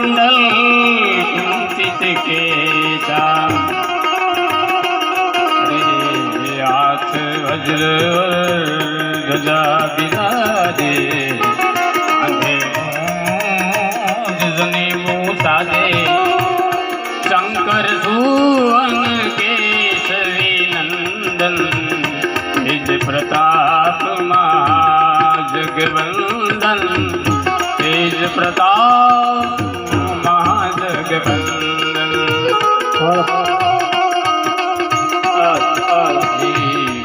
कुंडल कुंचित केसा अरे हाथ वज्र बिराजे अंधे मूसा दे। शंकर सुवन केसरी नंदन, निज प्रताप महाजगवंदन तेज प्रताप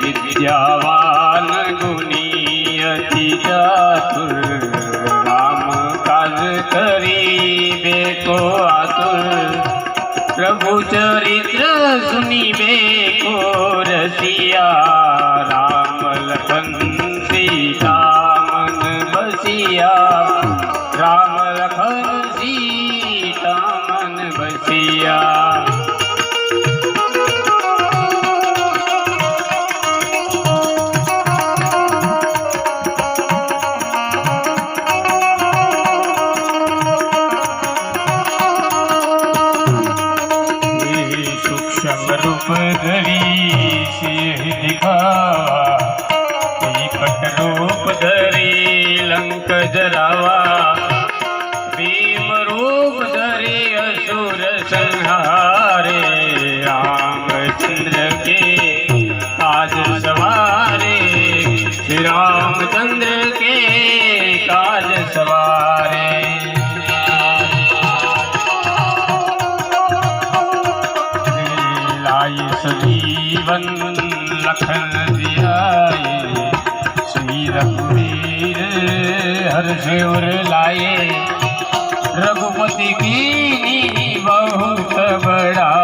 विद्यावान गुणी अति चातुर राम काज करी बेको आतुर। प्रभु चरित्र सुनी को रसिया। श्री रामचंद्र के काज सवारे लाई सजीवन लखन जियाए श्री रघुवीर हर शिवर लाए रघुपति की बहुत बड़ाई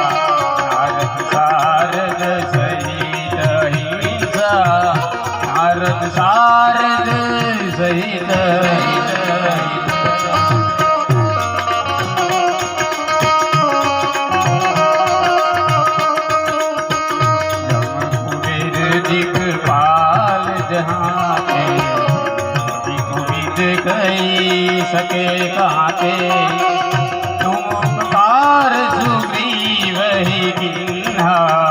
नारद सहित हित दिखपाल सके तुम उपकार सुग्रीव ही किन्हा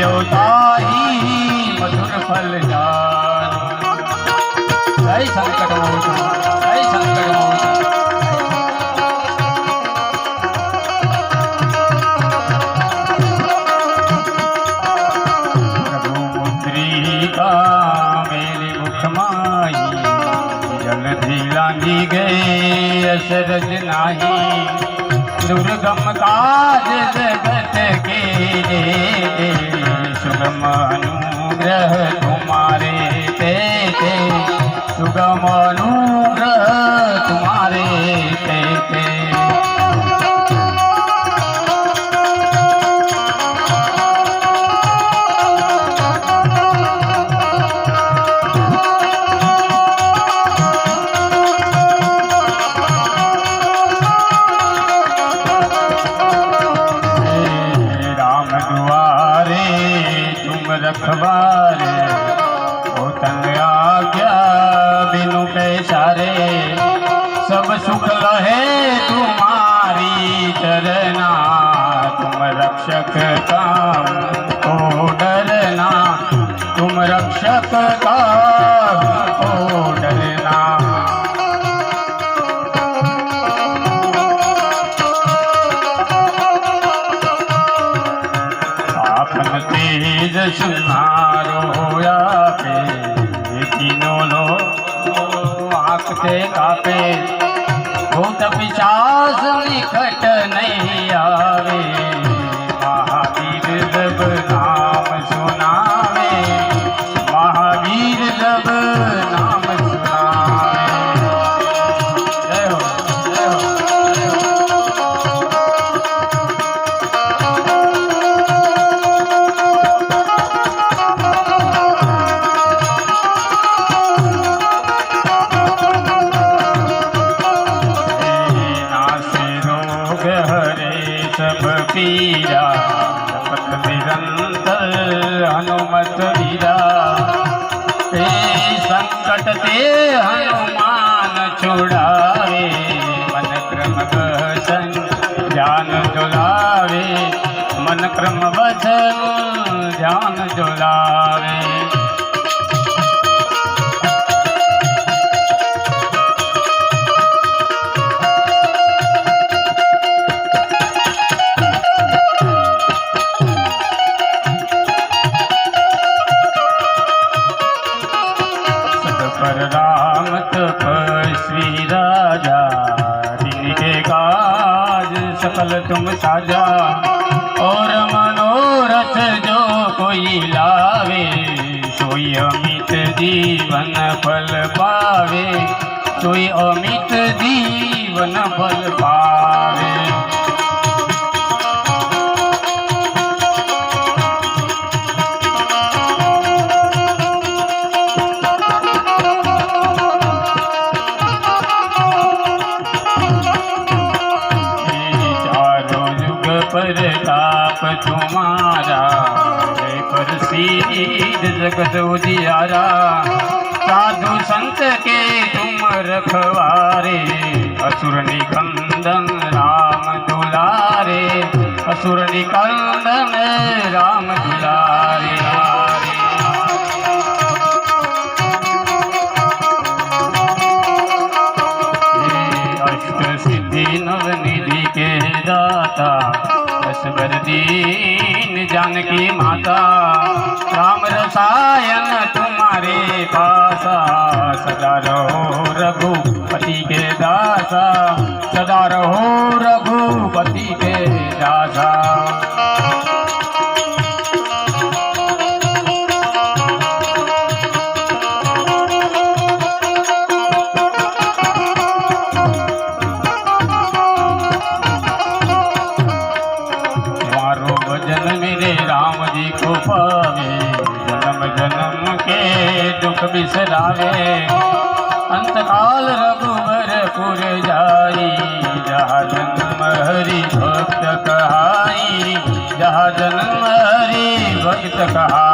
लील्योताही मधुर फल जानू जय संकट मोचन जय संकट मोचन गए अशरज नाही। સુરગમકાજ જગત કે રે સુગમ અનુગ્રહ તુમારે તે સુગમ सब है तुम्हारी चरना तुम रक्षक का को डरना। तुम रक्षक काम ભૂત પિશાચ નિકટ નહીં આવે. सब पीरा जपत निरंतर हनुमत वीरा ते संकट ते हनुमान छुड़ावे मन क्रम वचन ध्यान जुलावे मन क्रम वचन ध्यान जुलावे तुम साजा और मनोरथ जो कोई लावे सोई अमित जीवन फल पावे सोई अमित जीवन फल पावे प्रसिद्ध जगत उजियारा साधु संत के तुम रखवारे असुर निकंदन राम दुलारे असुर निकंदन राम दुलारे अष्ट सिद्धि नव निधि के दाता असबर जानकी माता। राम रसायन तुम्हारे पासा। सदा रहो रघुपति के दासा। सदा रहो रघुपति के दासा। કે દુઃખ બિસરાવે અંતકાલ રઘુબર પુર જાઈ જહા જન્મ હરિ ભક્ત કહાઈ જહા જન્મ હરિ ભક્ત કહાઈ